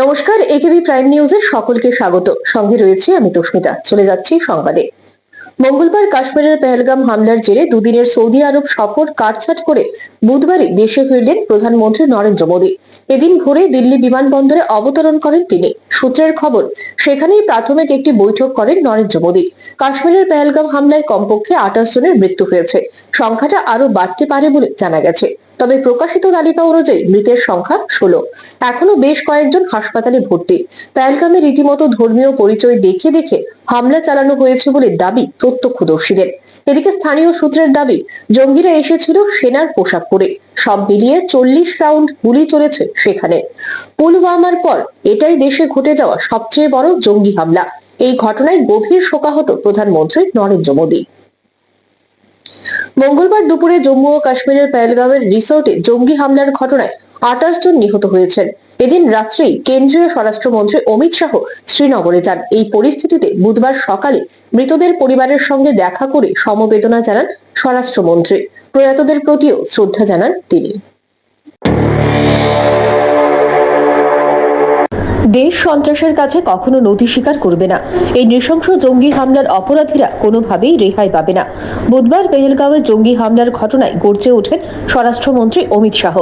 নমস্কার, একেবি প্রাইম নিউজের সকলকে স্বাগত। সঙ্গে রয়েছে আমি তস্মিতা। চলে যাচ্ছি সংবাদে। মঙ্গলবার কাশ্মীরের পেহেলগাম হামলার জেরে দুদিনের সৌদি আরব সফর কাটছাট করে বুধবারই দেশে ফিরলেন প্রধানমন্ত্রী নরেন্দ্র মোদী। এদিন ভোরে দিল্লি বিমানবন্দরে অবতরণ করেন তিনি। সূত্রের খবর, সেখানেই প্রাথমিক একটি বৈঠক করেন নরেন্দ্র মোদী। কাশ্মীরের পেহেলগাম হামলায় কমপক্ষে আঠাশ জনের মৃত্যু হয়েছে। সংখ্যাটা আরও বাড়তে পারে বলে জানা গেছে। তবে প্রকাশিত তালিকা অনুযায়ী মৃতের সংখ্যা ষোলো। এখনও বেশ কয়েকজন হাসপাতালে ভর্তি। পেহেলগামে রীতিমতো ধর্মীয় পরিচয় দেখে দেখে হামলা চালানো হয়েছে বলে দাবি প্রত্যক্ষদর্শীদের। এদিকে স্থানীয় সূত্রের দাবি, জঙ্গিরা এসেছিল সেনার পোশাক পরে। সব মিলিয়ে চল্লিশ রাউন্ড গুলি চলেছে সেখানে। পুলওয়ামার পর এটাই দেশে ঘটে যাওয়া সবচেয়ে বড় জঙ্গি হামলা। এই ঘটনায় গভীর শোকাহত প্রধানমন্ত্রী নরেন্দ্র মোদী। মঙ্গলবার দুপুরে জম্মু ও কাশ্মীরের পেহেলগাঁওয়ের রিসোর্টে জঙ্গি হামলার ঘটনায় আঠাশ জন নিহত হয়েছেন। এদিন রাত্রেই কেন্দ্রীয় স্বরাষ্ট্রমন্ত্রী অমিত শাহ শ্রীনগরে যান। এই পরিস্থিতিতে বুধবার সকালে মৃতদের পরিবারের সঙ্গে দেখা করে সমবেদনা জানান স্বরাষ্ট্রমন্ত্রী। প্রয়াতদের প্রতিও শ্রদ্ধা জানান তিনি। দেশ সন্ত্রাসের কাছে কখনো নথি স্বীকার করবে না। এই নৃশংস জঙ্গি হামলার অপরাধীরা কোনোভাবেই রেহাই পাবে না। বুধবার পেহেলগাঁওয়ে জঙ্গি হামলার ঘটনায় গর্জে ওঠেন স্বরাষ্ট্রমন্ত্রী অমিত শাহ।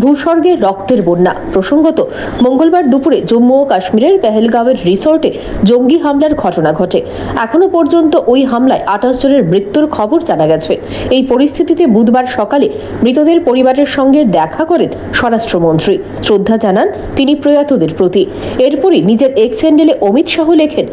ভূস্বর্গে রক্তের বন্যা। প্রসঙ্গত, মঙ্গলবার দুপুরে জম্মু ও কাশ্মীরের পেহেলগাঁওয়ের রিসোর্টে জঙ্গি হামলার ঘটনা ঘটে। এখনও পর্যন্ত ওই হামলায় আঠাশ জনের মৃত্যুর খবর জানা গেছে। এই পরিস্থিতিতে বুধবার সকালে মৃতদের পরিবারের সঙ্গে দেখা করেন স্বরাষ্ট্রমন্ত্রী। শ্রদ্ধা জানান, তিনি প্রয়াতদের প্রতি। এরপরই নিজের এক্স হ্যান্ডেলে অমিত শাহ লেখেন,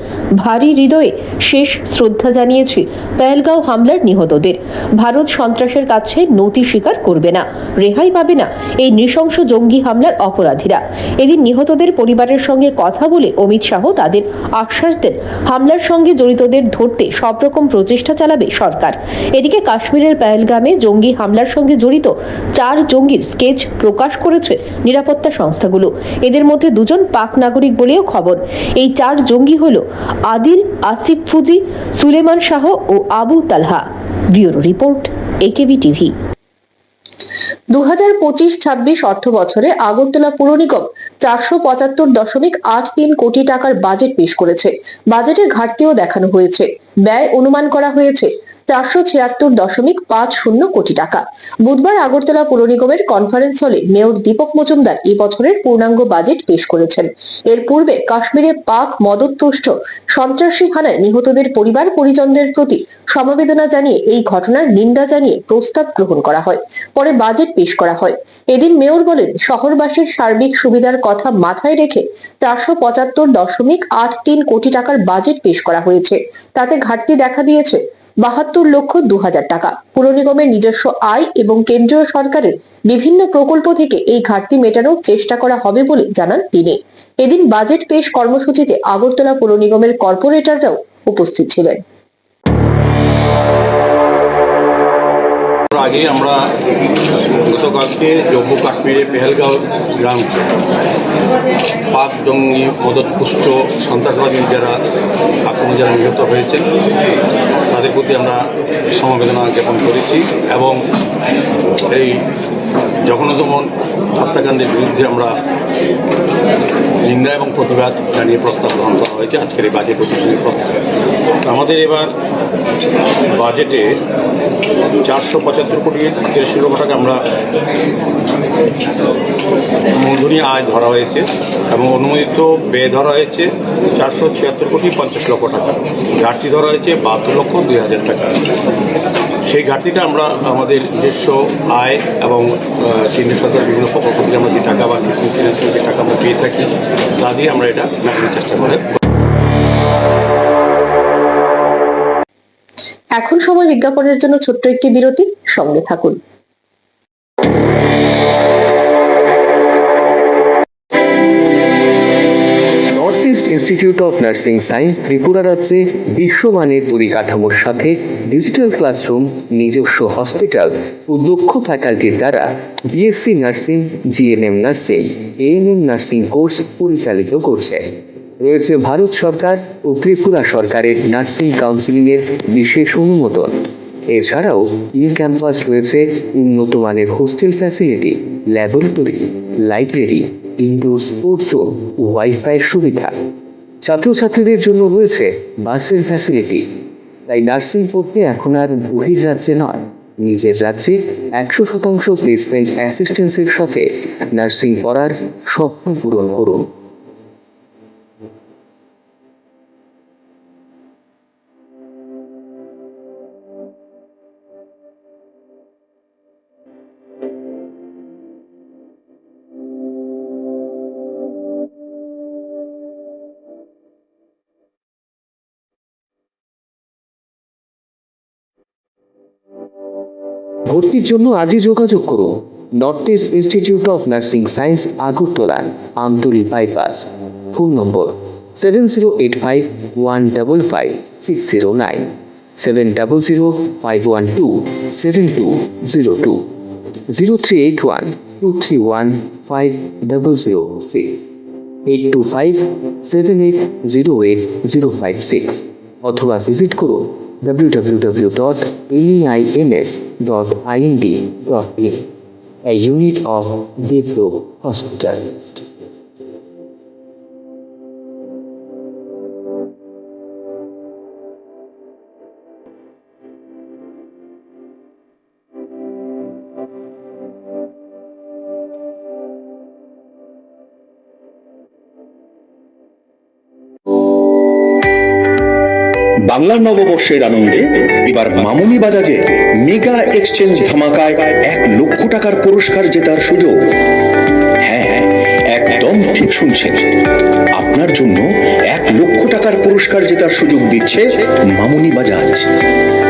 ভারী হৃদয়ে শেষ শ্রদ্ধা জানিয়েছি পেহেলগাঁও হামলার নিহতদের। ভারত সন্ত্রাসের কাছে নতি স্বীকার করবে না, রেহাই পাবে না এই নৃশংস জঙ্গি হামলার অপরাধীরা। এদিন নিহতদের পরিবারের সঙ্গে কথা বলে অমিত শাহ তাদের আশ্বাস দেন, হামলার সঙ্গে জড়িতদের ধরতে সব রকম প্রচেষ্টা চালাবে সরকার। এদিকে কাশ্মীরের পেহেলগামে জঙ্গি হামলার সঙ্গে জড়িত চার জঙ্গির স্কেচ প্রকাশ করেছে নিরাপত্তা সংস্থাগুলো। এদের মধ্যে দুজন পাক নাগরিক বলেও খবর। এই চার জঙ্গি হল আদিল, আসিফ ফুজি, সুলেমান শাহ ও Abu Talha. Bureau report AKB TV. দু হাজার পঁচিশ ছাব্বিশ অর্থ বছরে আগরতলা পুর নিগম চারশো পঁচাত্তর দশমিক আট তিন কোটি টাকার বাজেট পেশ করেছে। বাজেটে ঘাটতিও দেখানো হয়েছে। ব্যয় অনুমান করা হয়েছে চারশো ছিয়াত্তর দশমিক পাঁচ শূন্য কোটি টাকা। বুধবার আগরতলা নিগমের কনফারেন্স হলে মেয়র দীপক মজুমদার এই বছরের পূর্ণাঙ্গ বাজেট পেশ করেছেন। এর পূর্বে কাশ্মীরে পাক মদতপুষ্ট সন্ত্রাসী হানায় নিহতদের পরিবার পরিজনদের প্রতি সমবেদনা জানিয়ে এই ঘটনার নিন্দা জানিয়ে প্রস্তাব গ্রহণ করা হয়। পরে বাজেট পেশ করা হয়। এদিন মেয়র বলেন, শহরবাসীর সার্বিক সুবিধার কথা মাথায় রেখে চারশো পঁচাত্তর দশমিক আট তিন কোটি টাকার বাজেট পেশ করা হয়েছে। তাতে ঘাটতি দেখা দিয়েছে বাহাত্তর লক্ষ দু হাজার টাকা। পুর নিগমের নিজস্ব আয় এবং কেন্দ্রীয় সরকারের বিভিন্ন প্রকল্প থেকে এই ঘাটতি মেটানোর চেষ্টা করা হবে বলে জানান তিনি। এদিন বাজেট পেশ কর্মসূচিতে আগরতলা পুর নিগমের কর্পোরেটররাও উপস্থিত ছিলেন। আগে আমরা গতকালকে জম্মু কাশ্মীরের পেহেলগাঁও গ্রাম পাক জঙ্গি মদতপুষ্ট সন্ত্রাসবাদী যারা আক্রমণ যারা নিহত হয়েছেন, তাদের প্রতি আমরা সমবেদনা জ্ঞাপন করেছি এবং এই জঘন্যতম হত্যাকাণ্ডের বিরুদ্ধে আমরা নিন্দা এবং প্রতিবাদ জানিয়ে প্রস্তাব গ্রহণ করা হয়েছে। আজকের এই বাজেট অধিবেশনের প্রস্তাব। আমাদের এবার বাজেটে চারশো পঁচাত্তর কোটি তিরিশ লক্ষ টাকা আমরা মূলধনী আয় ধরা হয়েছে এবং অনুমোদিত ব্যয় ধরা হয়েছে চারশো ছিয়াত্তর কোটি পঞ্চাশ লক্ষ টাকা। ঘাটতি ধরা হয়েছে বাহাত্তর লক্ষ দুই হাজার টাকা। সেই ঘাটতিটা আমরা আমাদের নিজস্ব আয় এবং কেন্দ্রীয় সরকারের বিভিন্ন প্রকল্প থেকে আমরা যে টাকা বা যে টাকা আমরা পেয়ে থাকি, তা দিয়ে আমরা এটা মেটানোর চেষ্টা করে এখন সময় বিজ্ঞাপনের জন্য ছোট্ট একটি বিরতি, সঙ্গে থাকুন। Institute of nursing science Tripura রাজ্যে বিশ্বমানের পরিকাঠামোর সাথে ডিজিটাল ক্লাসরুম নিজস্ব হসপিটাল ও দক্ষ ফ্যাকাল্টির দ্বারা BSc nursing GNM nursing ANM nursing course পরিচালিত করছে। রয়েছে ভারত সরকার ও ত্রিপুরা সরকারের নার্সিং কাউন্সিলিংয়ের বিশেষ অনুমোদন। এছাড়াও ইন ক্যাম্পাস রয়েছে উন্নত মানের hostel facility, laboratory, library, indoor sports ও ওয়াইফাইয়ের সুবিধা। ছাত্রছাত্রীদের জন্য রয়েছে বাসের ফ্যাসিলিটি। তাই নার্সিং পড়তে এখন আর বহির রাজ্যে নয়। নিজের রাজ্যে একশো শতাংশ প্লেসমেন্ট অ্যাসিস্ট্যান্সের সাথে নার্সিং পড়ার স্বপ্ন পূরণ করুন। ভর্তির জন্য আজই যোগাযোগ করুন। North east institute of nursing science Agartala Amtali bypass phone number seven zero eight five one double five six zero nine seven double zero five one two seven two zero two zero three eight one two three one five double zero six eight two five seven eight zero eight zero five six অথবা visit করুন dot ind dot in, a unit of Diplo Hospital. বাংলার নববর্ষের আনন্দে এবার মামুনি বাজাজে mega exchange ধামাকায় এক লক্ষ টাকার পুরস্কার জেতার সুযোগ। হ্যাঁ একদম ঠিক শুনছেন। আপনার জন্য এক লক্ষ টাকার পুরস্কার জেতার সুযোগ দিচ্ছে মামুনি বাজাজ।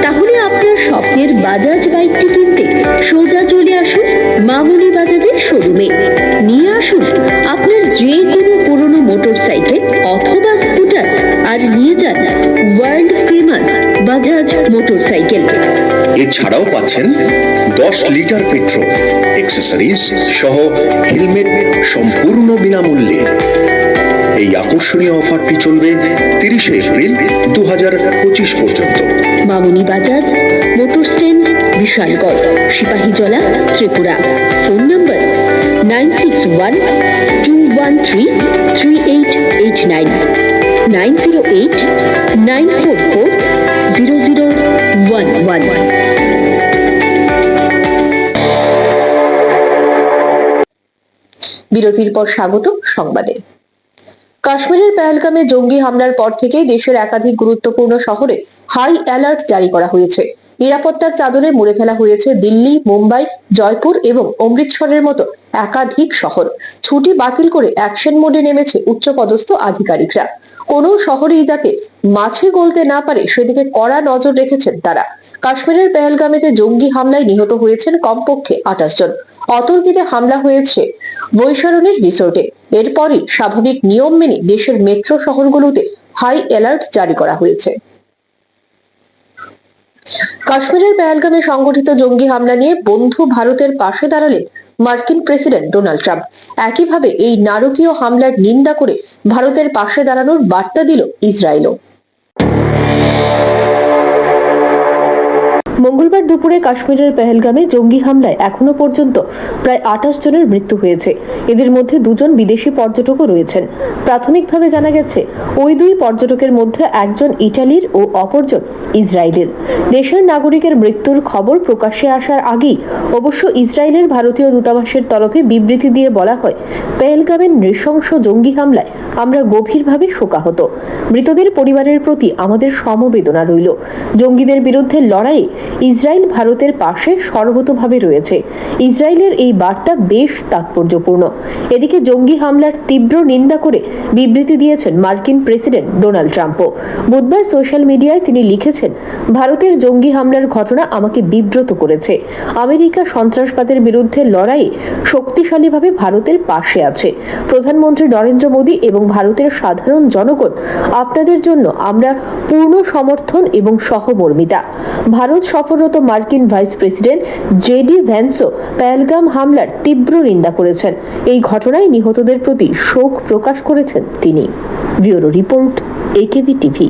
তাহলে আপনার স্বপ্নের বাজাজ বাইকটি কিনতে সোজা চলে আসুন মামুনি বাজাজের শোরুমে। নিয়ে আসুন আপনার যে কোনো পুরনো মোটর সাইকেল অথবা স্কুটার আর নিয়ে যান world famous Bajaj motor cycle এছাড়াও পাচ্ছেন দশ লিটার পেট্রোল এক্সেসরিজ সহ হেলমেট সম্পূর্ণ বিনামূল্যে। এই আকর্ষণীয় অফারটি চলবে তিরিশে এপ্রিল দু পঁচিশ পর্যন্ত। Mamuni Bajaj motor stand Bishalgarh Sepahijala Tripura. Phone number nine six one two one three three eight eight nine. Nine zero eight nine four four zero zero one one বিরতির পর স্বাগত সংবাদে। কাশ্মীরের পেহেলগামে জঙ্গি হামলার পর থেকেই দেশের একাধিক গুরুত্বপূর্ণ শহরে হাই অ্যালার্ট জারি করা হয়েছে। নিরাপত্তার চাদরে মুড়ে ফেলা হয়েছে দিল্লি, মুম্বাই, জয়পুর এবং অমৃতসরের মতো একাধিক শহর। ছুটি বাতিল করে অ্যাকশন মোডে নেমেছে উচ্চপদস্থ আধিকারিকরা। কোনো শহরেই যাতে মাছে গলতে না পারে, সেদিকে কড়া নজর রেখেছেন তারা। কাশ্মীরের পেহেলগামেতে জঙ্গি হামলায় নিহত হয়েছেন কমপক্ষে আঠাশ জন। অতর্কিতে হামলা হয়েছে বৈশারণের রিসোর্টে। এরপরই স্বাভাবিক নিয়ম মেনে দেশের মেট্রো শহরগুলোতে হাই অ্যালার্ট জারি করা হয়েছে। কাশ্মীরের পেহেলগামে সংগঠিত জঙ্গি হামলা নিয়ে বন্ধু ভারতের পাশে দাঁড়ালেন মার্কিন প্রেসিডেন্ট ডোনাল্ড ট্রাম্প। একইভাবে এই নারকীয় হামলার নিন্দা করে ভারতের পাশে দাঁড়ানোর বার্তা দিল ইসরায়েলও। মঙ্গলবার দুপুরে কাশ্মীরের পেহেলগামে জঙ্গি হামলায় এখনও পর্যন্ত প্রায় আঠাশ জনের মৃত্যু হয়েছে। এদের মধ্যে দুজন বিদেশি পর্যটকও রয়েছেন। প্রাথমিকভাবে জানা গেছে, ওই দুই পর্যটকের মধ্যে একজন ইটালির ও অপরজন ইসরায়েলের। দেশের নাগরিকের মৃত্যুর খবর প্রকাশ্যে আসার আগেই অবশ্য ইসরায়েলের ভারতীয় দূতাবাসের তরফে বিবৃতি দিয়ে বলা হয়, পেহেলগামের নৃশংস জঙ্গি হামলায় আমরা গভীরভাবে শোকাহত। মৃতদের পরিবারের প্রতি আমাদের সমবেদনা রইল। জঙ্গিদের বিরুদ্ধে লড়াইয়ে ইসরায়েল ভারতের পাশে সর্বতভাবে রয়েছে। ইসরায়েলের এই বার্তা বেশ তাৎপর্যপূর্ণ। এদিকে জঙ্গি হামলার তীব্র নিন্দা করে বিবৃতি দিয়েছেন মার্কিন প্রেসিডেন্ট ডোনাল্ড ট্রাম্পও। বুধবার সোশ্যাল মিডিয়ায় তিনি লিখেছেন, ভারতের জঙ্গি হামলার ঘটনা আমাকে বিব্রত করেছে। আমেরিকা সন্ত্রাসবাদের বিরুদ্ধে লড়াইয়ে শক্তিশালীভাবে ভারতের পাশে আছে। প্রধানমন্ত্রী নরেন্দ্র মোদী এবং ভারতের সাধারণ জনগণ আপনাদের জন্য আমরা পূর্ণ সমর্থন এবং সহমর্মিতা। ভারত সফররত মার্কিন ভাইস প্রেসিডেন্ট জেডি ভ্যান্সও পেহেলগাম হামলার তীব্র নিন্দা করেছেন। এই ঘটনায় নিহতদের প্রতি শোক প্রকাশ করেছেন তিনি। Bureau report AKB TV.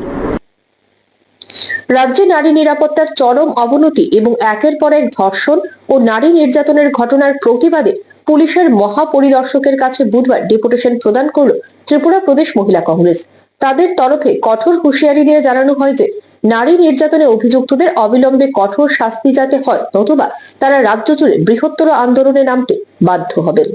রাজ্যে নারী নিরাপত্তার চরম অবনতি এবং একের পর এক ধর্ষণ ও নারী নির্যাতনের ঘটনার প্রতিবাদে পুলিশের মহাপরিদর্শকের কাছে বুধবার ডেপুটেশন প্রদান করল ত্রিপুরা প্রদেশ মহিলা কংগ্রেস। তাদের তরফে কঠোর হুঁশিয়ারি দিয়ে জানানো হয় যে নারী নির্যাতনে অভিযুক্তদের অবিলম্বে কঠোর শাস্তি যাতে হয়, নতুবা তারা রাজ্য জুড়ে বৃহত্তর আন্দোলনে নামতে বাধ্য হবেন।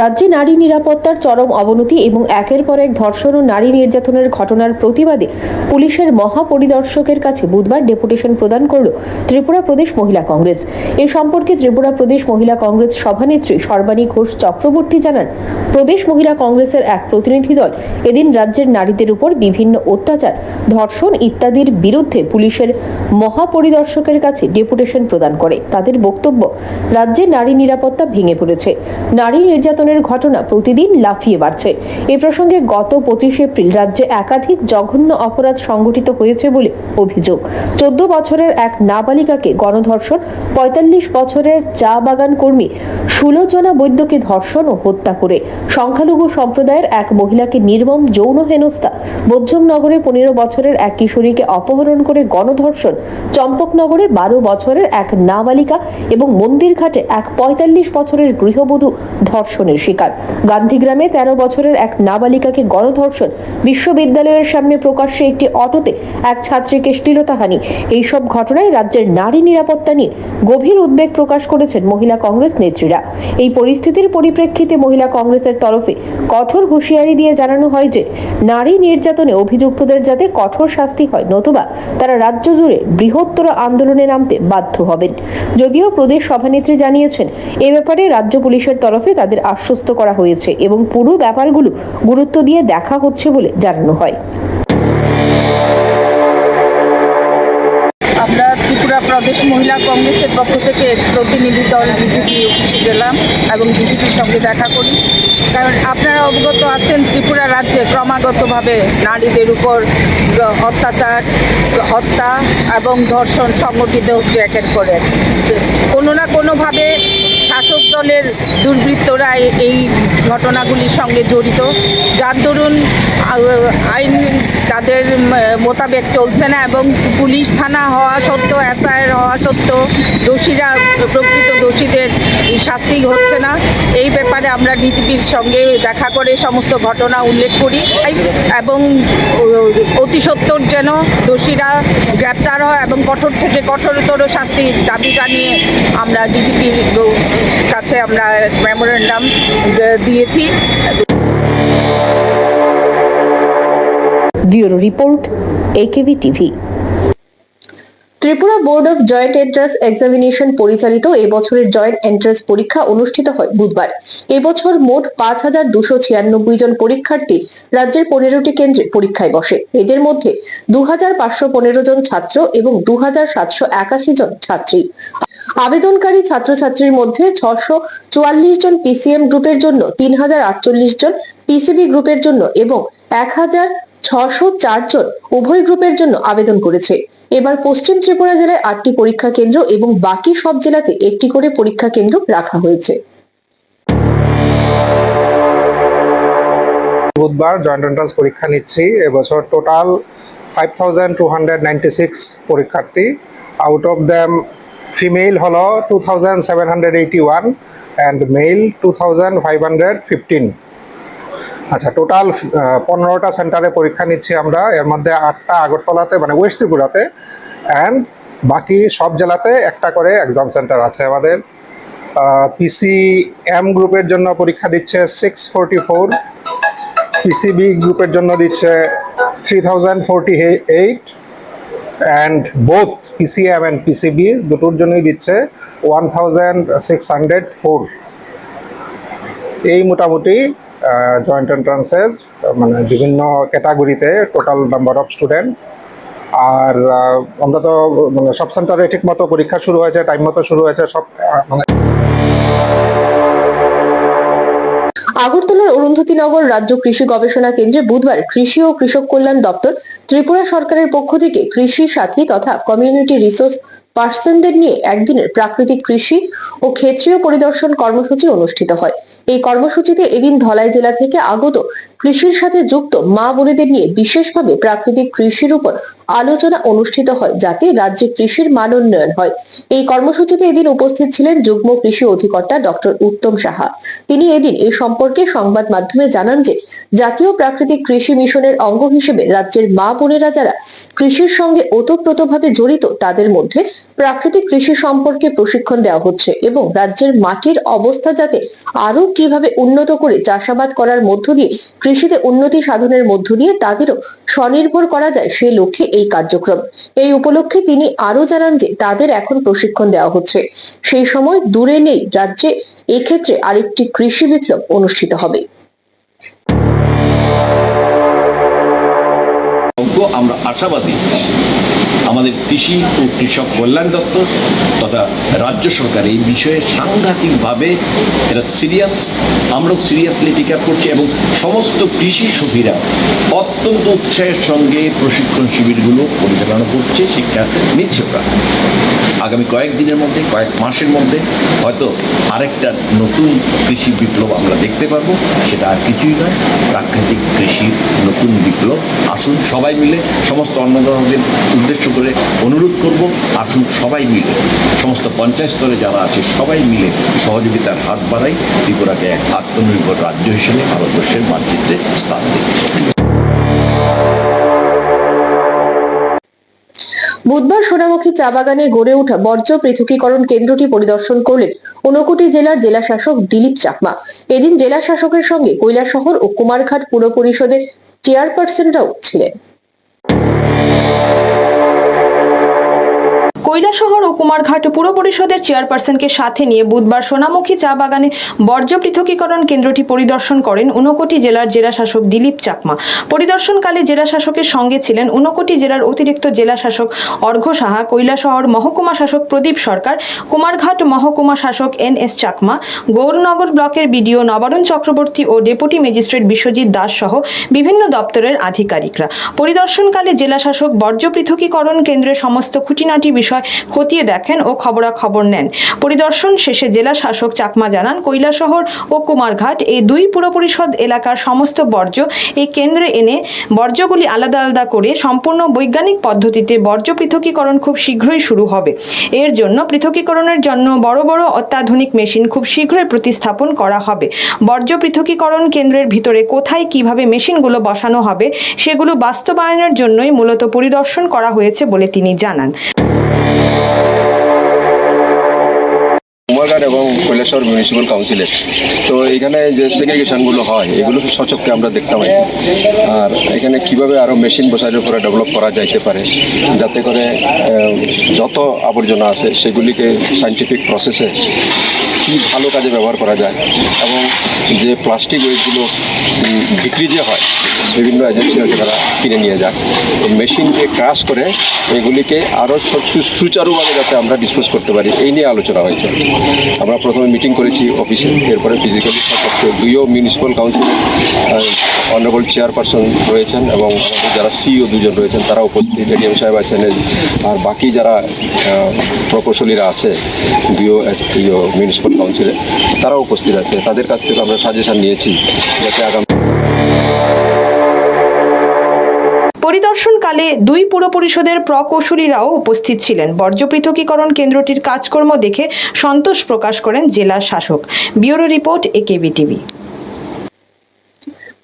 রাজ্যে নারী নিরাপত্তার চরম অবনতি এবং একের পর এক ধর্ষণ ও নারী নির্যাতনের ঘটনার প্রতিবাদে পুলিশের মহাপরিদর্শকের কাছে বুধবার ডেপুটেশন প্রদান করল ত্রিপুরা প্রদেশ মহিলা কংগ্রেস। এ সম্পর্কে ত্রিপুরা প্রদেশ মহিলা কংগ্রেস সভানেত্রী সর্বাণী ঘোষ চক্রবর্তী জানান, প্রদেশ মহিলা কংগ্রেসের এক প্রতিনিধি দল এদিন রাজ্যের নারীদের উপর বিভিন্ন অত্যাচার, ধর্ষণ ইত্যাদির বিরুদ্ধে পুলিশের মহাপরিদর্শকের কাছে ডেপুটেশন প্রদান করে। তাদের বক্তব্য, রাজ্যে নারী নিরাপত্তা ভেঙে পড়েছে। নারী নির্যাতনের ঘটনা প্রতিদিন লাফিয়ে বাড়ছে। এ প্রসঙ্গে গত পঁচিশে এপ্রিল রাজ্যে একাধিক জঘন্য অপরাধ সংঘটিত হয়েছে বলে অভিযোগ। চোদ্দ বছরের এক নাবালিকাকে গণধর্ষণ, পঁয়তাল্লিশ বছরের চা বাগান কর্মী সুলোচনা বৈদ্যকে ধর্ষণ ও হত্যা করে। সংখ্যালঘু সম্প্রদায়ের এক মহিলাকে নির্মম যৌন হেনস্থা নগরে পনেরো বছরের এক কিশোরীকে অপহরণ করে গণধর্ষণ চম্পকনগরে বারো বছরের এক নাবালিকা এবং মন্দিরঘাটে এক পঁয়তাল্লিশ বছরের গৃহবধূ ধর্ষণের শিকার। গান্ধীগ্রামে তেরো বছরের এক নাবালিকাকে গণধর্ষণ। বিশ্ববিদ্যালয়ের সামনে প্রকাশ্যে একটি অটোতে এক ছাত্রীকে শ্লীলতাহানি এইসব ঘটনায় রাজ্যের নারী নিরাপত্তা নিয়ে গভীর উদ্বেগ প্রকাশ করেছেন মহিলা কংগ্রেস নেত্রীরা। এই পরিস্থিতির পরিপ্রেক্ষিতে মহিলা কংগ্রেসের তরফে কঠোর হুঁশিয়ারি দিয়ে জানানো হয় যে, নারী নির্যাতনে অভিযুক্তদের যাতে কঠোর শাস্তি হয়, নতুবা তারা রাজ্য জুড়ে বৃহত্তর আন্দোলনে নামতে বাধ্য হবেন। যদিও প্রদেশ সভানেত্রী জানিয়েছেন, এ ব্যাপারে রাজ্য পুলিশের তরফে তাদের আশ্বস্ত করা হয়েছে এবং পুরো ব্যাপারগুলো গুরুত্ব দিয়ে দেখা হচ্ছে বলে জানানো হয়। আমরা ত্রিপুরা প্রদেশ মহিলা কংগ্রেসের পক্ষ থেকে প্রতিনিধি দল ডিজিপি অফিসে গেলাম এবং ডিজিপির সঙ্গে দেখা করি। কারণ আপনারা অবগত আছেন, ত্রিপুরা রাজ্যে ক্রমাগতভাবে নারীদের উপর অত্যাচার, হত্যা এবং ধর্ষণ সংগঠিত হচ্ছে একের পর কোনো না কোনোভাবে শাসক দলের দুর্বৃত্তরা এই ঘটনাগুলির সঙ্গে জড়িত। যার দরুন আইন তাদের মোতাবেক চলছে না এবং পুলিশ থানা হওয়া সত্ত্বেও, এফআইআর হওয়া সত্ত্বেও দোষীরা, প্রকৃত দোষীদের শাস্তি হচ্ছে না। এই ব্যাপারে আমরা ডিজিপির সঙ্গে দেখা করে সমস্ত ঘটনা উল্লেখ করি। এবং অতি সত্বর যেন দোষীরা গ্রেপ্তার হয় এবং কঠোর থেকে কঠোরতর শাস্তির দাবি জানিয়ে আমরা ডিজিপির কাছে আমরা মেমোরেন্ডাম দিয়েছি। Bureau report AKV TV Tripura board of joint entrance examination পরিচালিত এবছরের জয়েন্ট এন্ট্রান্স পরীক্ষা অনুষ্ঠিত হয় বুধবার। এবছর মোট পাঁচ হাজার দুশো ছিয়ানব্বই জন পরীক্ষার্থী রাজ্যের পনেরোটি কেন্দ্রে পরীক্ষায় বসে। এদের মধ্যে দু হাজার পাঁচশো পনেরো জন ছাত্র এবং দু হাজার সাতশো একাশি জন ছাত্রী। আবেদনকারী ছাত্রছাত্রীর মধ্যে ছশো চুয়াল্লিশ জন পিসিএম গ্রুপের জন্য তিন হাজার আটচল্লিশ জন পিসিবি গ্রুপের জন্য এবং এক হাজার ছশো চার জন উভয় গ্রুপের জন্য আবেদন করেছে। এবার পশ্চিম ত্রিপুরা জেলায় আটটি পরীক্ষা কেন্দ্র এবং বাকি সব জেলাতে একটি করে পরীক্ষা কেন্দ্র রাখা হয়েছে। বুধবার জয়েন্ট এন্ট্রান্স পরীক্ষা নিচ্ছি। এবছর total five thousand two hundred ninety six পরীক্ষার্থী। আউট অফ দ্যাম ফিমেল হলো two thousand seven hundred eighty one and male two thousand five hundred fifteen আচ্ছা টোটাল পনেরোটা সেন্টারে পরীক্ষা নিচ্ছি আমরা। এর মধ্যে আটটা আগরতলাতে মানে ওয়েস্ট ত্রিপুরাতে অ্যান্ড বাকি সব জেলাতে একটা করে এক্সাম সেন্টার আছে আমাদের। পিসি এম গ্রুপের জন্য পরীক্ষা দিচ্ছে সিক্স ফোরটি ফোর পিসিবি গ্রুপের জন্য দিচ্ছে three thousand forty eight and both PCM and PCB দুটোর জন্যই দিচ্ছে ওয়ান সিক্স হান্ড্রেড ফোর এই মোটামুটি জয়েন্ট এন্ট্রান্সের মানে বিভিন্ন ক্যাটাগরিতে টোটাল নাম্বার অফ স্টুডেন্ট আর আমরা তো মানে সব সেন্টারে ঠিক মতো পরীক্ষা শুরু হয়েছে টাইম মতো শুরু হয়েছে, সব মানে আগরতলার অরুন্ধতিনগর রাজ্য কৃষি গবেষণা কেন্দ্রে বুধবার কৃষি ও কৃষক কল্যাণ দপ্তর ত্রিপুরা সরকারের পক্ষ থেকে কৃষি সাথী তথা কমিউনিটি রিসোর্স পার্সনদের নিয়ে একদিনের প্রাকৃতিক কৃষি ও ক্ষেত্রীয় পরিদর্শন কর্মসূচি অনুষ্ঠিত হয়। এই কর্মসূচিতে এদিন ধলাই জেলা থেকে আগত কৃষির সাথে যুক্ত মা বোনেদের নিয়ে বিশেষভাবে প্রাকৃতিক কৃষির উপর আলোচনা অনুষ্ঠিত হয়, যাতে রাজ্যে কৃষির মান উন্নয়ন হয়। এই কর্মসূচিতে এদিন উপস্থিত ছিলেন যুগ্ম কৃষি অধিকর্তা ডক্টর উত্তম সাহা। তিনি এদিন এ সম্পর্কে সংবাদ মাধ্যমে জানান যে, জাতীয় প্রাকৃতিক কৃষি মিশনের অঙ্গ হিসেবে রাজ্যের মা বোনেরা যারা কৃষির সঙ্গে ওতপ্রোতভাবে জড়িত, তাদের মধ্যে প্রাকৃতিক কৃষি সম্পর্কে প্রশিক্ষণ দেওয়া হচ্ছে এবং রাজ্যের মাটির অবস্থা যাতে আরও কীভাবে উন্নত করে চাষাবাদ করার মধ্য দিয়ে কৃষিতে উন্নতি সাধনের মধ্য দিয়ে তাদেরও স্বনির্ভর করা যায় সেই লক্ষ্যে এই কার্যক্রম। এই উপলক্ষে তিনি আরও জানান যে তাদের এখন প্রশিক্ষণ দেওয়া হচ্ছে। সেই সময় দূরে নেই রাজ্যে এক্ষেত্রে আরেকটি কৃষি বিপ্লব অনুষ্ঠিত হবে। আমরা আশাবাদী আমাদের কৃষি ও কৃষক কল্যাণ দপ্তর তথা রাজ্য সরকার এই বিষয়ে সাংঘাতিকভাবে এরা সিরিয়াস আমরাও সিরিয়াসলি টেক আপ করছি এবং সমস্ত কৃষি সখীরা অত্যন্ত উৎসাহের সঙ্গে প্রশিক্ষণ শিবিরগুলো পরিচালনা করছে, শিক্ষা নিচ্ছে ওরা। আগামী কয়েকদিনের মধ্যে, কয়েক মাসের মধ্যে হয়তো আরেকটা নতুন কৃষি বিপ্লব আমরা দেখতে পারব, সেটা আর কিছুই নয়, প্রাকৃতিক কৃষির নতুন বিপ্লব। আসুন সবাই মিলে সমস্ত অন্নদাতাদের উদ্দেশ্য করে অনুরোধ করব, আসুন সবাই মিলে, সমস্ত পঞ্চায়েত স্তরে যারা আছে সবাই মিলে সহযোগিতার হাত বাড়াই, ত্রিপুরাকে এক আত্মনির্ভর রাজ্য হিসেবে ভারতবর্ষের মানচিত্রে স্থান দিই বুধবার সোনামুখী চা বাগানে গড়ে ওঠা বর্জ্য পৃথকীকরণ কেন্দ্রটি পরিদর্শন করলেন ঊনকোটি জেলার জেলা শাসক দিলীপ চাকমা। এদিন জেলা শাসকের সঙ্গে কৈলাসহর ও কুমারঘাট পুর পরিষদের চেয়ারপারসনরাও ছিলেন। Música কৈলাসহর ও কুমারঘাট পুর পরিষদের চেয়ারপারসনকে সাথে নিয়ে বুধবার সোনামুখী চা বাগানে বর্জ্য পৃথকীকরণ কেন্দ্রটি পরিদর্শন করেন ঊনকোটি জেলার জেলা শাসক দিলীপ চাকমা। পরিদর্শনকালে জেলা শাসকের সঙ্গে ছিলেন ঊনকোটি জেলার অতিরিক্ত জেলা শাসক অর্ঘ্য সাহা কৈলাসহর মহকুমা শাসক প্রদীপ সরকার, কুমারঘাট মহকুমা শাসক এন এস চাকমা, গৌরনগর ব্লকের বিডিও নবারুণ চক্রবর্তী ও ডেপুটি ম্যাজিস্ট্রেট বিশ্বজিৎ দাস সহ বিভিন্ন দপ্তরের আধিকারিকরা। পরিদর্শনকালে জেলা শাসক বর্জ্য পৃথকীকরণ কেন্দ্রের সমস্ত খুঁটিনাটি বিষয় খতিয়ে দেখেন ও খবরাখবর নেন। পরিদর্শন শেষে জেলা শাসক চাকমা জানান, কৈলাসহর ও কুমারঘাট এই দুই পুরপরিষদ এলাকার সমস্ত বর্জ্য এই কেন্দ্রে এনে বর্জ্যগুলি আলাদা আলাদা করে সম্পূর্ণ বৈজ্ঞানিক পদ্ধতিতে বর্জ্য পৃথকীকরণ খুব শীঘ্রই শুরু হবে। এর জন্য পৃথকীকরণের জন্য বড় বড় অত্যাধুনিক মেশিন খুব শীঘ্রই প্রতিস্থাপন করা হবে। বর্জ্য পৃথকীকরণ কেন্দ্রের ভিতরে কোথায় কীভাবে মেশিনগুলো বসানো হবে, সেগুলো বাস্তবায়নের জন্যই মূলত পরিদর্শন করা হয়েছে বলে তিনি জানান। কুমারঘাট এবং কৈলাসহর মিউনিসিপ্যাল কাউন্সিলের তো এখানে যে সেগ্রিগেশনগুলো হয়, এগুলো সচককে আমরা দেখতে পাইছি আর এখানে কীভাবে আরও মেশিন বসানোর উপরে ডেভেলপ করা যাইতে পারে, যাতে করে যত আবর্জনা আছে সেগুলিকে সাইন্টিফিক প্রসেসে কি ভালো কাজে ব্যবহার করা যায় এবং যে প্লাস্টিক ওয়েস্টগুলো বিক্রি যে হয়, বিভিন্ন এজেন্সি আছে তারা কিনে নিয়ে যায়। তো মেশিন দিয়ে ক্রাশ করে এগুলিকে আরও সুচারুভাবে যাতে আমরা ডিসপোজ করতে পারি, এই নিয়ে আলোচনা হয়েছে। আমরা প্রথমে মিটিং করেছি অফিসে এরপরে ফিজিক্যালি দুইও মিউনিসিপ্যাল কাউন্সিলের অনারেবল চেয়ারপারসন রয়েছেন এবং যারা সিইও দুজন রয়েছেন, তারা উপস্থিত এডিএম সাহেব আছেন, আর বাকি যারা প্রকৌশলীরা আছে, দুইও ইও মিউনিসিপ্যাল কাউন্সিলে তারাও উপস্থিত আছে। তাদের কাছ থেকে আমরা সাজেশন নিয়েছি যাতে আগামী পরিদর্শনকালে দুই পুর পরিষদের প্রকৌশলীরাও উপস্থিত ছিলেন। বর্জ্য পৃথকীকরণ কেন্দ্রটির কাজকর্ম দেখে সন্তোষ প্রকাশ করেন জেলা শাসক। Bureau report AKB TV.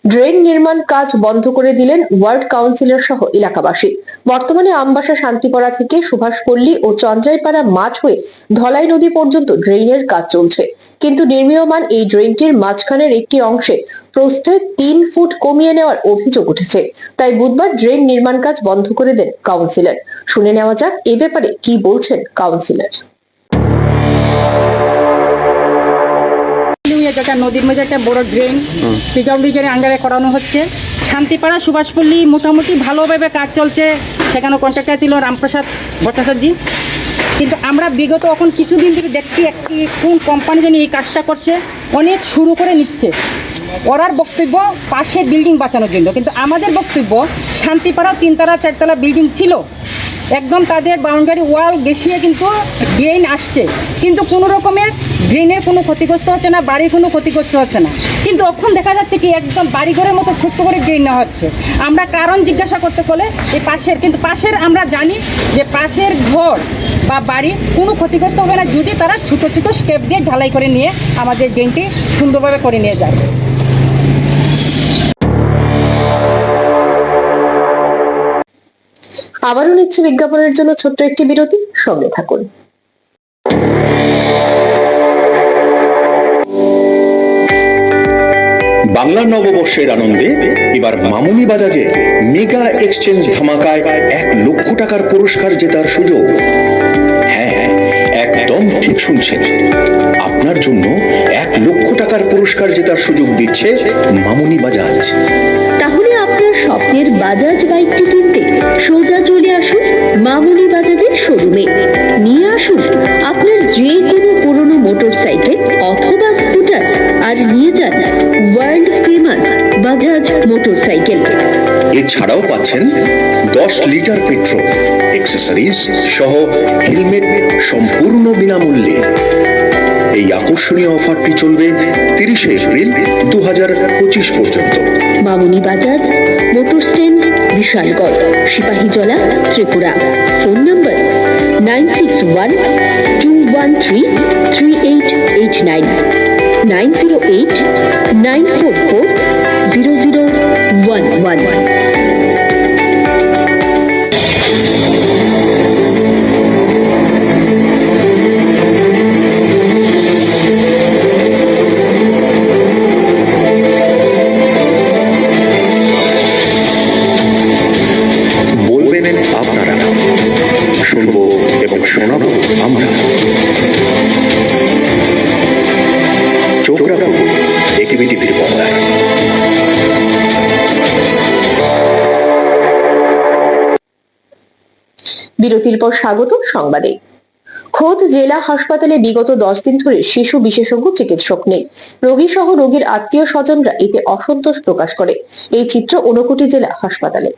Drain নির্মাণ কাজ বন্ধ করে দিলেন ওয়ার্ড কাউন্সিলর সহ এলাকাবাসী। বর্তমানে আমবাসা শান্তিপাড়া থেকে সুভাষপল্লী ও চন্দ্রাইপাড়া মাছ হয়ে ধলাই নদী পর্যন্ত ড্রেনের কাজ চলছে। কিন্তু নির্মীয়মান এই ড্রেনটির মাঝখানের একটি অংশে প্রস্থে তিন ফুট কমিয়ে নেওয়ার অভিযোগ উঠেছে। তাই বুধবার ড্রেন নির্মাণ কাজ বন্ধ করে দেন কাউন্সিলর। শুনে নেওয়া যাক এ ব্যাপারে কি বলছেন কাউন্সিলর। যেটা নদীর মধ্যে একটা বড় ড্রেন পিডব্লিউডির আন্ডারে করানো হচ্ছে। শান্তিপাড়া, সুভাষপল্লী মোটামুটি ভালোভাবে কাজ চলছে। সেখানে কন্ট্রাক্টর ছিল রামপ্রসাদ ভট্টাচার্যি। কিন্তু আমরা বিগত এখন কিছুদিন ধরে দেখছি একটি কোন কোম্পানি জানি এই কাজটা করছে, অনেক শুরু করে নিচ্ছে। ওরার বক্তব্য, পাশে বিল্ডিং বাঁচানোর জন্য। কিন্তু আমাদের বক্তব্য, শান্তিপাড়া তিনতলা, চারতলা বিল্ডিং ছিল। একদম তাদের বাউন্ডারি ওয়াল গেছিয়ে কিন্তু ড্রেন আসছে। কিন্তু কোনো রকমের ড্রেনের কোনো ক্ষতিগ্রস্ত হচ্ছে না, বাড়ির কোনো ক্ষতিগ্রস্ত হচ্ছে না। কিন্তু এখন দেখা যাচ্ছে কি একদম বাড়িঘরের মতো ছোট্ট করে ড্রেন নেওয়া হচ্ছে। আমরা কারণ জিজ্ঞাসা করতে বলে এই পাশের, কিন্তু পাশের আমরা জানি যে পাশের ঘর বা বাড়ি কোনো ক্ষতিগ্রস্ত হবে না যদি তারা ছোটো ছোটো স্টেপ দিয়ে ঢালাই করে নিয়ে আমাদের ড্রেনটি সুন্দরভাবে করে নিয়ে যায়। আবারও নিচ্ছে বিজ্ঞাপনের জন্য ছোট্ট একটি বিরতি। সঙ্গে থাকুন। বাংলার নববর্ষের আনন্দে এবার মামুনি বাজাজে মেগা এক্সচেঞ্জ ধামাকায় এক লক্ষ টাকার পুরস্কার জেতার সুযোগ। হ্যাঁ একদম ঠিক শুনছেন। আপনার জন্য এক লক্ষ টাকার পুরস্কার জেতার সুযোগ দিচ্ছে মামুনি বাজাজ। তাহলে স্বপ্নের বাজাজ বাইকটি কিনতে সোজা চলে আসুন মামুনি বাজাজের শোরুমে। নিয়ে আসুন আপনার যে কোনো পুরনো মোটর সাইকেল অথবা স্কুটার আর নিয়ে যান world famous Bajaj motor cycle এছাড়াও পাচ্ছেন দশ লিটার পেট্রোল এক্সেসরিজ সহ হেলমেট সম্পূর্ণ বিনামূল্যে। এই আকর্ষণীয় অফারটি চলবে তিরিশে এপ্রিল দু পঁচিশ পর্যন্ত। Mamuni Bajaj, motor stand, Bishalgarh, Sepahijala, Tripura. Phone number nine six one two one three three eight eight nine. Nine zero eight nine four four zero zero one one. বিরতির পর স্বাগত সংবাদে। খোদ জেলা হাসপাতালে বিগত দশ দিন ধরে শিশু বিশেষজ্ঞ চিকিৎসক নেই। রোগী সহ রোগীর আত্মীয় স্বজনরা এতে অসন্তোষ প্রকাশ করে। এই চিত্র ঊনকোটি জেলা হাসপাতালে।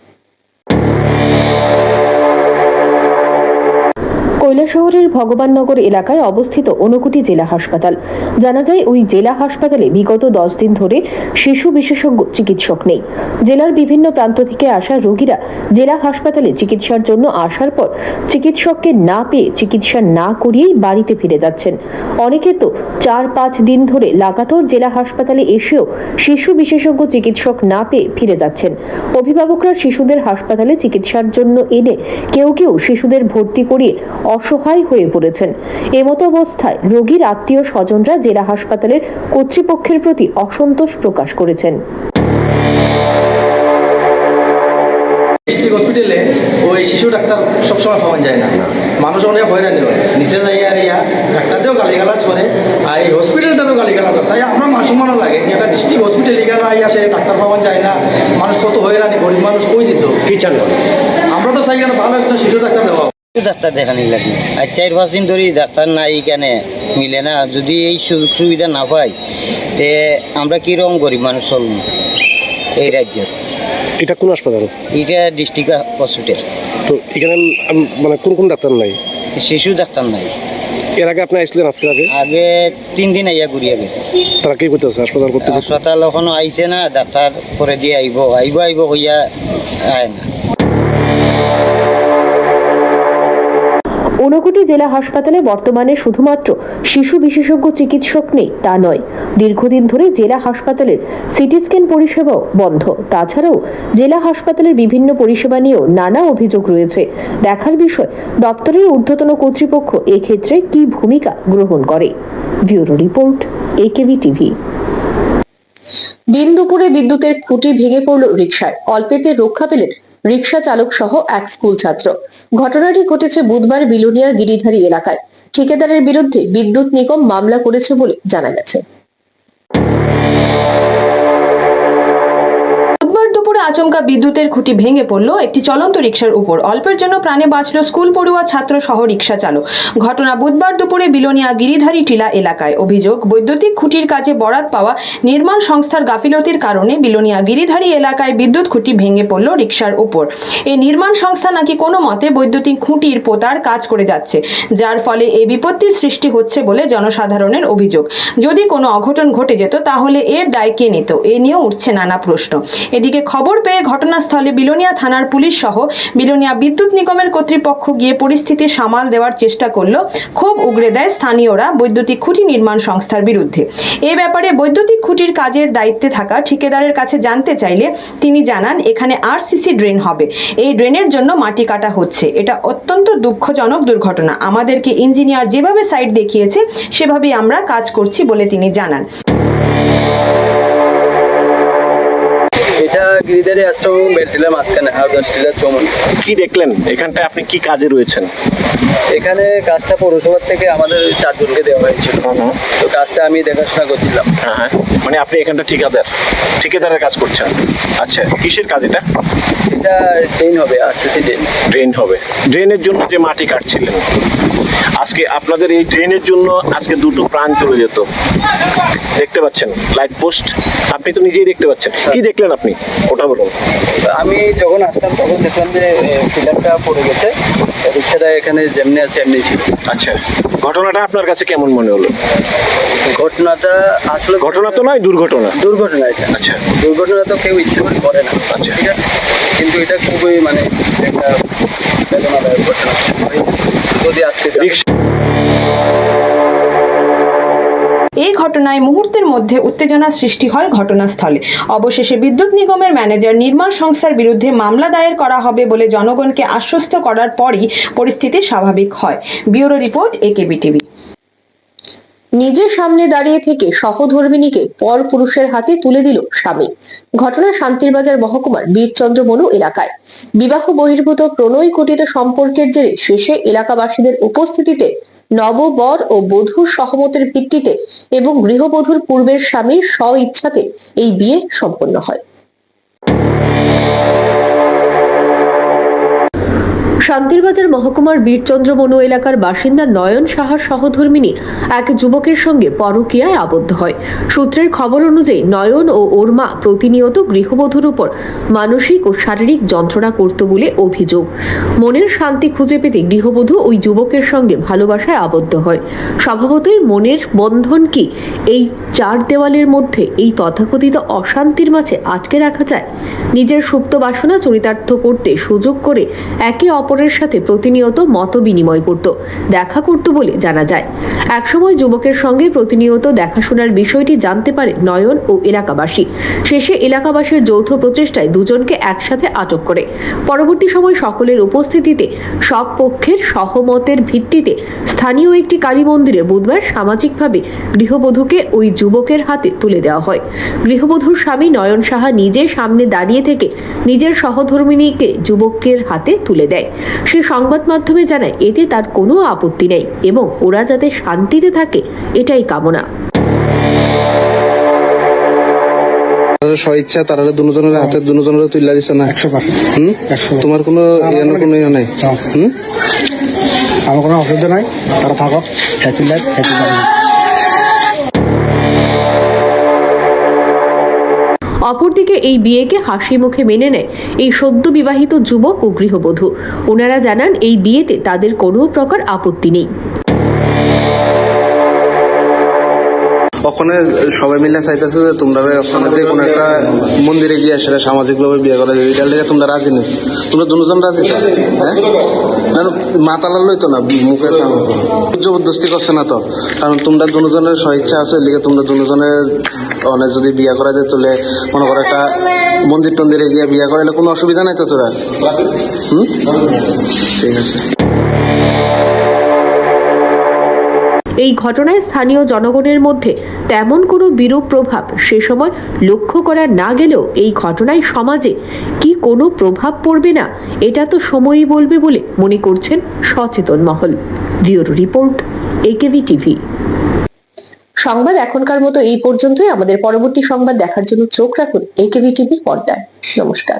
কৈলাসহরের ভগবাননগর এলাকায় অবস্থিত ঊনকোটি জেলা হাসপাতাল। জানা যায়, ওই জেলা হাসপাতালে বিগত দশ দিন ধরে শিশু বিশেষজ্ঞ চিকিৎসক নেই। জেলার বিভিন্ন প্রান্ত থেকে আসা রোগীরা জেলা হাসপাতালে চিকিৎসার জন্য আসার পর চিকিৎসককে না পেয়ে চিকিৎসা না করিয়েই বাড়িতে ফিরে যাচ্ছেন। অনেকে তো চার পাঁচ দিন ধরে লাগাতার জেলা হাসপাতালে এসেও শিশু বিশেষজ্ঞ চিকিৎসক না পেয়ে ফিরে যাচ্ছেন। অভিভাবকরা শিশুদের হাসপাতালে চিকিৎসার জন্য এনে কেউ কেউ শিশুদের ভর্তি করিয়ে অসহায় হয়ে পড়েছেন। এমতো অবস্থায় রোগীর আত্মীয় স্বজনরা জেলা হাসপাতালের কর্তৃপক্ষের প্রতি অসন্তোষ প্রকাশ করেছেন। ডিস্ট্রিক্ট হসপিটালে ওই শিশু ডাক্তার সবসময় পাওয়া যায় না। মানুষ অনেক হয়রানি হয় নিচে যাইয়া ইয়া ডাক্তারটাও গালিগালাজ করে আর এই হসপিটালটারও গালিগালাজ হয় তাই আমরা মানুষ মনে লাগে যে একটা ডিস্ট্রিক্ট হসপিটাল এখানে আইয়া সে ডাক্তার পাওয়া যায় না। মানুষ কত হয়রানি গরিব মানুষ কই যেত? কি চান আমরা তো চাই কেন ভালো একটা শিশু ডাক্তার দেওয়া ডাক্তার দেখানি লাগে আর চার পাঁচ দিন ধরে ডাক্তার নাই কেন মিলে না। যদি এই সুযোগ সুবিধা না পাই তে আমরা কীরকম গরিব মানুষ চলব এই রাজ্যত এটা কোন হাসপাতাল? এটা ডিস্ট্রিক্ট হসপিটাল। তো এখানে মানে কোন কোন ডাক্তার নাই? শিশু ডাক্তার নাই। এর আগে আপনি আসছিলেন আজকের আগে? আগে তিন দিন আইয়া ঘুরিয়া গেছে। তারা কি করতেছে? হাসপাতাল করতে হাসপাতাল এখনও আইছে না ডাক্তার করে দিয়ে আইব। আইব আইব হইয়া আয় না। ঊনকোটি জেলা হাসপাতালে বর্তমানে শুধুমাত্র শিশু বিশেষজ্ঞ চিকিৎসক নেই, তা নয়। দীর্ঘদিন ধরে জেলা হাসপাতালের সিটি স্ক্যান পরিষেবাও বন্ধ। তাছাড়াও জেলা হাসপাতালের বিভিন্ন পরিষেবা নিয়েও নানা অভিযোগ রয়েছে। দেখার বিষয়, দপ্তরের ঊর্ধ্বতন কর্তৃপক্ষ এক্ষেত্রে কি ভূমিকা গ্রহণ করে? Bureau report AKB TV. দিন দুপুরে বিদ্যুতের খুঁটি ভেঙে পড়ল রিকশায়। অল্পেতে রক্ষা পেলেন রিকশা চালক সহ এক স্কুল ছাত্র। ঘটনাটি ঘটেছে বুধবার বিলোনিয়া গিরিধারী এলাকায়। ঠিকাদারের বিরুদ্ধে বিদ্যুৎ নিগম মামলা করেছে বলে জানা গেছে। আচমকা বিদ্যুতের খুঁটি ভেঙে পড়ল একটি চলন্ত রিক্সার উপর। অল্পের জন্য প্রাণে বাঁচল স্কুল পড়ুয়া ছাত্র সহ রিক্সা চালক। ঘটনা বুধবার দুপুরে বিলোনিয়া গিরিধারী টিলা এলাকায়। অভিযোগ, বৈদ্যুতিক খুঁটির কাজে বরাত পাওয়া নির্মাণ সংস্থার গাফিলতির কারণে বিলোনিয়া গিরিধারী এলাকায় বিদ্যুৎ খুঁটি ভেঙে পড়ল রিক্সার উপর। এই নির্মাণ সংস্থা নাকি কোনো মতে বৈদ্যুতিক খুঁটির পোতার কাজ করে যাচ্ছে, যার ফলে এই বিপত্তির সৃষ্টি হচ্ছে বলে জনসাধারণের অভিযোগ। যদি কোনো অঘটন ঘটে যেত, তাহলে এর দায় কে নিত? এ নিয়েও উঠছে নানা প্রশ্ন। এদিকে খবর পেয়ে ঘটনাস্থলে বিলোনিয়া থানার পুলিশ সহ বিলোনিয়া বিদ্যুৎ নিগমের কর্তৃপক্ষ গিয়ে পরিস্থিতি সামাল দেওয়ার চেষ্টা করল। ক্ষোভ উগরে দেয় স্থানীয়রা বৈদ্যুতিক খুঁটি নির্মাণ সংস্থার বিরুদ্ধে। এ ব্যাপারে বৈদ্যুতিক খুঁটির কাজের দায়িত্বে থাকা ঠিকাদারের কাছে জানতে চাইলে তিনি জানান, এখানে আরসিসি ড্রেন হবে। এই ড্রেনের জন্য মাটি কাটা হচ্ছে। এটা অত্যন্ত দুঃখজনক দুর্ঘটনা। আমাদেরকে ইঞ্জিনিয়ার যেভাবে সাইট দেখিয়েছে, সেভাবেই আমরা কাজ করছি বলে তিনি জানান। গিরিধারী আশ্রম বেলটিলা মাঝখানে আর দশ টিলার চমন কি দেখলেন? এখানটায় আপনি কি কাজে রয়েছেন? এখানে কাজটা পৌরসভার থেকে আমাদের চারজনকে দেওয়া হয়েছিল। তো কাজটা আমি দেখাশোনা করছিলাম। হ্যাঁ হ্যাঁ। মানে আপনি এখানটা ঠিকাদার? ঠিকাদারের কাজ করছেন? আচ্ছা কিসের কাজ এটা? এটা ট্রেন হবে আরসিসি ট্রেন ড্রেন হবে। ড্রেনের জন্য যে মাটি কাটছিলেন আজকে আপনাদের এই ড্রেনের জন্য আজকে দুটো প্রাণ চলে যেত। দেখতে পাচ্ছেন লাইট পোস্ট। আপনি তো নিজেই দেখতে পাচ্ছেন। কি দেখলেন আপনি? ওটা বলুন। আমি যখন আসতাম তখন দেখলাম যে পিলারটা পড়ে গেছে। রিক্সাটা এখানে যেমনি আছে এমনি ছিল। আচ্ছা ঘটনাটা আপনার কাছে কেমন মনে হলো? ঘটনাটা আসলে ঘটনা তো নয় দুর্ঘটনা। দুর্ঘটনা এটা। আচ্ছা। দুর্ঘটনা তো কেউ ইচ্ছে করে করে না। আচ্ছা। ঠিক আছে? কিন্তু এটা খুবই মানে একটা বেদনাদায়ক ঘটনা। যদি আজকে রিক্সা এই ঘটনায় মুহূর্তের মধ্যে উত্তেজনা সৃষ্টি হয় ঘটনাস্থলে। অবশেষে বিদ্যুৎ নিগমের ম্যানেজার নির্মাণ সংস্থার বিরুদ্ধে মামলা দায়ের করা হবে বলে জনগণকে আশ্বস্ত করার পরই পরিস্থিতি স্বাভাবিক হয়। Bureau report AKB TV. নিজের সামনে দাঁড়িয়ে থেকে সহধর্মিনীকে পর পুরুষের হাতে তুলে দিল স্বামী। ঘটনা শান্তিরবাজার মহকুমার বীরচন্দ্র মনু এলাকায়। বিবাহ বহির্ভূত প্রণয় ঘটিত সম্পর্কের জেরে শেষে এলাকাবাসীদের উপস্থিতিতে নববর ও বধূর সহমতের ভিত্তিতে এবং গৃহবধূর পূর্বের স্বামীর স্ব ইচ্ছাতে এই বিয়ে সম্পন্ন হয়। শান্তিরবাজার মহকুমার বীরচন্দ্র মনু এলাকার বাসিন্দা নয়ন সাহার সহধর্মিনী এক যুবকের সঙ্গে পরকীয়ায় আবদ্ধ হয়। সূত্রের খবর অনুযায়ী নয়ন ও ওর মা প্রতিনিয়ত গৃহবধূর উপর মানসিক ও শারীরিক যন্ত্রণা করত বলে অভিযোগ। মনের শান্তি খুঁজে পেতে গৃহবধূ ওই যুবকের সঙ্গে ভালোবাসায় আবদ্ধ হয়। স্বভাবতই মনের বন্ধন কি এই চার দেওয়ালের মধ্যে এই তথাকথিত অশান্তির মাঝে আটকে রাখা যায়? নিজের সুপ্ত বাসনা চরিতার্থ করতে সুযোগ করে একে অপরের সাথে প্রতিনিয়ত মত বিনিময় করত, দেখা করত বলে জানা যায়। একসময় যুবকের সঙ্গে প্রতিনিয়ত দেখাশোনার বিষয়টি জানতে পারে নয়ন ও এলাকাবাসী। শেষে এলাকাবাসীর যৌথ প্রচেষ্টায় দুজনকে একসাথে আটক করে। পরবর্তী সময় সকলের উপস্থিতিতে, সব পক্ষের সহমতের ভিত্তিতে স্থানীয় একটি কালী মন্দিরে বুধবার সামাজিকভাবে গৃহবধূকে ওই যুবকের হাতে তুলে দেওয়া হয়। গৃহবধূর স্বামী নয়ন সাহা নিজে সামনে দাঁড়িয়ে থেকে নিজের সহধর্মিনীকে যুবকের হাতে তুলে দেয়। সে সংবাদ মাধ্যমে জানায় এতে তার কোনো আপত্তি নেই এবং ওরা যাতে শান্তিতে থাকে এটাই কামনা। স্বইচ্ছা তারা দুজনের হাতে দুজনের তুলে দিছে না? হুম? তোমার কোনো এর কোনো ইয়ে নাই? হুম? আমার কোনো অসুবিধা নাই তারা থাকক। হ্যাপি লাইফ হ্যাপি লাইফ অপরদিকে এই বিয়েকে হাসি মুখে মেনে নেয় এই সদ্য বিবাহিত যুবক ও গৃহবধূ। ওনারা জানান, এই বিয়েতে তাদের কোনো প্রকার আপত্তি নেই। ওখানে সবাই মিলে চাইতেছে যে তোমরা ওখানে যে কোনো একটা মন্দিরে গিয়ে সেটা সামাজিক ভাবে বিয়ে করা যায় এটার লেগে তোমরা রাজি নেই। তোমরা দুজন রাজি হ্যাঁ? মাতালা লইতো না, মুখে জবরদস্তি করছে না তো। কারণ তোমরা দুজনের স্বইচ্ছা আছে লিগে তোমরা দুজনের অনেক যদি বিয়ে করা যায়, তাহলে মনে করো একটা মন্দির টন্দিরে গিয়ে বিয়ে করাইলে কোনো অসুবিধা নাই তো তোরা? হুম? ঠিক আছে। এই ঘটনায় স্থানীয় জনগণের মধ্যে তেমন কোনো বিরূপ প্রভাব সে সময় লক্ষ্য করা না গেলেও এই ঘটনায় সমাজে কি কোনো প্রভাব পড়বে না, এটা তো সময়ই বলবে বলে মনে করছেন সচেতন মহল। Bureau report AKV TV. সংবাদ এখনকার মতো এই পর্যন্তই। আমাদের পরবর্তী সংবাদ দেখার জন্য চোখ রাখুন একেবি টিভির পর্দায়। নমস্কার।